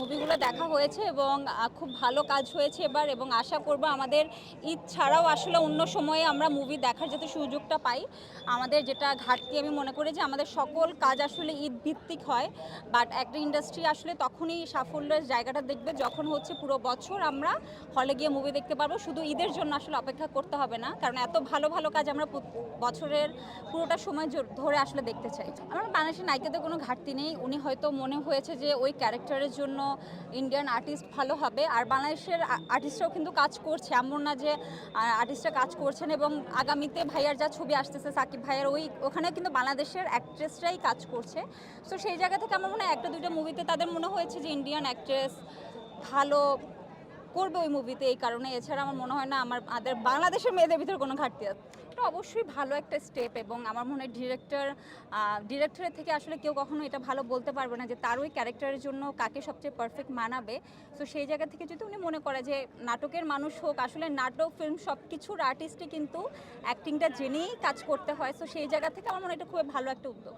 মুভিগুলো দেখা হয়েছে এবং খুব ভালো কাজ হয়েছে এবার এবং আশা করব আমাদের ঈদ ছাড়াও আসলে অন্য সময়ে আমরা মুভি দেখার যাতে সুযোগটা পাই, আমাদের যেটা ঘাটতি আমি মনে করি যে আমাদের সকল কাজ আসলে ঈদ ভিত্তিক হয় বাট একটা ইন্ডাস্ট্রি আসলে তখনই সাফল্যের জায়গাটা দেখবে যখন হচ্ছে পুরো বছর আমরা হলে গিয়ে মুভি দেখতে পারব, শুধু ঈদের জন্য আসলে অপেক্ষা করতে হবে না, কারণ এত ভালো ভালো কাজ আমরা বছরের পুরোটা সময় ধরে আসলে দেখতে চাই। আমার বাংলাদেশের নায়িকাদের কোনো ঘাটতি নেই, উনি হয়তো মনে হয়েছে যে ওই ক্যারেক্টারের জন্য ইন্ডিয়ান আর্টিস্ট ভালো হবে। আর বাংলাদেশের আর্টিস্টরাও কিন্তু কাজ করছে। এমন না যে আর্টিস্টরা কাজ করছেন এবং আগামীতে ভাইয়ার যা ছবি আসতেছে, সাকিব ভাইয়ার ওই, ওখানে কিন্তু বাংলাদেশের অ্যাক্ট্রেসরাই কাজ করছে। তো সেই জায়গা থেকে আমার মনে হয় একটা দুইটা মুভিতে তাদের মনে হয়েছে যে ইন্ডিয়ান অ্যাক্ট্রেস ভালো করবে ওই মুভিতে এই কারণে এছাড়া আমার মনে হয় না আমার আমাদের বাংলাদেশের মেয়েদের ভিতরে কোনো ঘাটতি আছে। এটা অবশ্যই ভালো একটা স্টেপ এবং আমার মনে হয় ডিরেক্টর ডিরেক্টরের থেকে আসলে কেউ কখনো এটা ভালো বলতে পারবে না যে তার ওই ক্যারেক্টারের জন্য কাকে সবচেয়ে পারফেক্ট মানাবে। তো সেই জায়গা থেকে যদি উনি মনে করে যে নাটকের মানুষ হোক, আসলে নাটক ফিল্ম সব কিছুর আর্টিস্টই কিন্তু অ্যাক্টিংটা জেনেই কাজ করতে হয়। তো সেই জায়গা থেকে আমার মনে হয় এটা খুবই ভালো একটা উদ্যোগ।